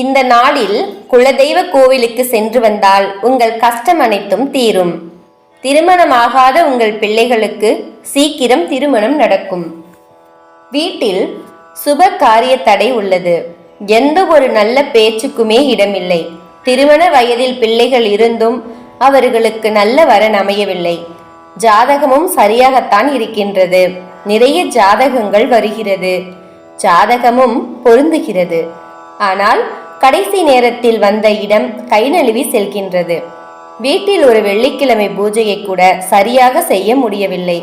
இந்த நாளில் குலதெய்வ கோவிலுக்கு சென்று வந்தால் உங்கள் கஷ்டம் அனைத்தும் தீரும். திருமணமாகாத உங்கள் பிள்ளைகளுக்கு சீக்கிரம் திருமணம் நடக்கும். வீட்டில் சுப காரிய தடை உள்ளது. எந்த ஒரு நல்ல பேச்சுக்குமே இடமில்லை. திருமண வயதில் பிள்ளைகள் இருந்தும் அவர்களுக்கு நல்ல வரன் அமையவில்லை. ஜாதகமும் சரியாகத்தான் இருக்கின்றது. நிறைய ஜாதகங்கள் வருகிறது. ஜாதகமும் பொருந்துகிறது. ஆனால் கடைசி நேரத்தில் வந்த இடம் கை நழுவி செல்கின்றது. வீட்டில் ஒரு வெள்ளிக்கிழமை பூஜையை கூட சரியாக செய்ய முடியவில்லை.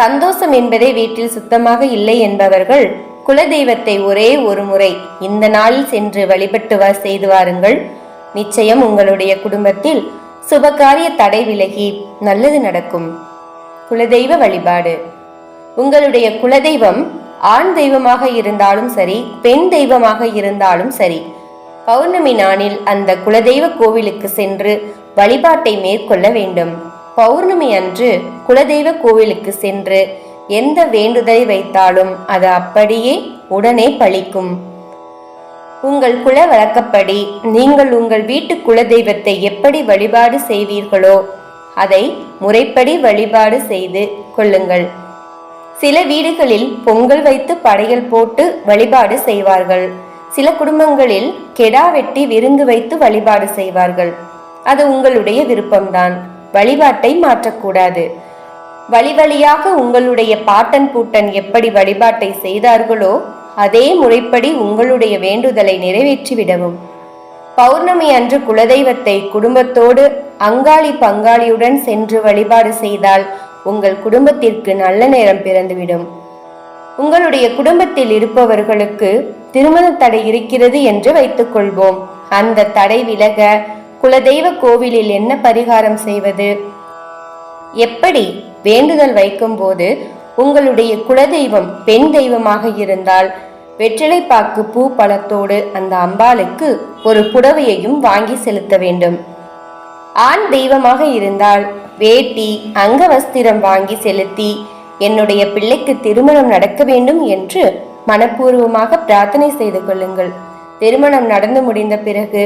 சந்தோஷம் என்பதே வீட்டில் சுத்தமாக இல்லை என்பவர்கள் குலதெய்வத்தை ஒரே ஒரு முறை இந்த நாளில் சென்று வழிபட்டு செய்து வாருங்கள். நிச்சயம் உங்களுடைய குடும்பத்தில் சுபகாரிய தடை விலகி நல்லது நடக்கும். குலதெய்வ வழிபாடு. உங்களுடைய குலதெய்வம் ஆண் தெய்வமாக இருந்தாலும் சரி பெண் தெய்வமாக இருந்தாலும் சரி பௌர்ணமி நாளில் அந்த குலதெய்வ கோவிலுக்கு சென்று வழிபாட்டை மேற்கொள்ள வேண்டும். பௌர்ணமி அன்று குலதெய்வ கோவிலுக்கு சென்று எந்த வேண்டுதலை வைத்தாலும் அது அப்படியே உடனே பழிக்கும். உங்கள் குல வழக்கப்படி நீங்கள் உங்கள் வீட்டு குலதெய்வத்தை எப்படி வழிபாடு செய்வீர்களோ அதை முறைப்படி வழிபாடு செய்து கொள்ளுங்கள். சில வீடுகளில் பொங்கல் வைத்து படையல் போட்டு வழிபாடு செய்வார்கள். சில குடும்பங்களில் கெடா வெட்டி விருந்து வைத்து வழிபாடு செய்வார்கள். அது உங்களுடைய விருப்பம்தான். வழிபாட்டை மாற்றக்கூடாது. வழி வழியாக உங்களுடைய பாட்டன் பூட்டன் எப்படி வழிபாட்டை செய்தார்களோ அதே முறைப்படி உங்களுடைய வேண்டுதலை நிறைவேற்றிவிடவும். பௌர்ணமி அன்று குலதெய்வத்தை குடும்பத்தோடு அங்காளி பங்காளியுடன் சென்று வழிபாடு செய்தால் உங்கள் குடும்பத்திற்கு நல்ல நேரம் பிறந்துவிடும். உங்களுடைய குடும்பத்தில் இருப்பவர்களுக்கு திருமண தடை இருக்கிறது என்று வைத்துக்கொள்வோம். அந்த தடை விலக குலதெய்வ கோவிலில் என்ன பரிகாரம் செய்வது? எப்படி வேண்டுதல் வைக்கும்போது உங்களுடைய குலதெய்வம் பெண் தெய்வமாக இருந்தால் வெற்றிலைப்பாக்கு பூ பழத்தோடு அந்த அம்பாளுக்கு ஒரு புடவையையும் வாங்கி செலுத்த வேண்டும். ஆண் தெய்வமாக இருந்தால் வேட்டி அங்கவஸ்திரம் வாங்கி செலுத்தி என்னுடைய பிள்ளைக்கு திருமணம் நடக்க வேண்டும் என்று மனப்பூர்வமாக பிரார்த்தனை செய்து கொள்ளுங்கள். திருமணம் நடந்து முடிந்த பிறகு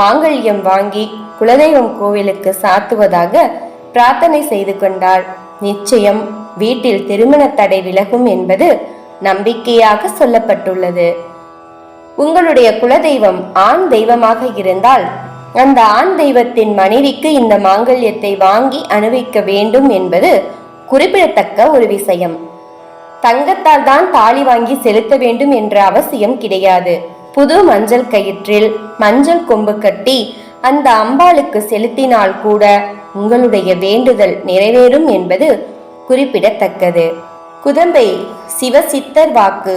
மாங்கல்யம் வாங்கி குலதெய்வம் கோவிலுக்கு சாத்துவதாக பிரார்த்தனை செய்து கொண்டால் நிச்சயம் வீட்டில் திருமண தடை விலகும் என்பது நம்பிக்கையாக சொல்லப்பட்டுள்ளது. உங்களுடைய குலதெய்வம் ஆண் தெய்வமாக இருந்தால் அந்த ஆண் தெய்வத்தின் மனைவிக்கு இந்த மாங்கல்யத்தை வாங்கி அணிவிக்க வேண்டும் என்பது குறிப்பிடத்தக்க ஒரு விஷயம். தங்கத்தால் தான் தாலி வாங்கி செலுத்த வேண்டும் என்ற அவசியம் கிடையாது. புது மஞ்சள் கயிற்றில் மஞ்சள் கொம்பு கட்டி அந்த அம்பாளுக்கு செலுத்தினால் கூட உங்களுடைய வேண்டுதல் நிறைவேறும் என்பது குறிப்பிடத்தக்கது. குதம்பை சிவசித்தர் வாக்கு.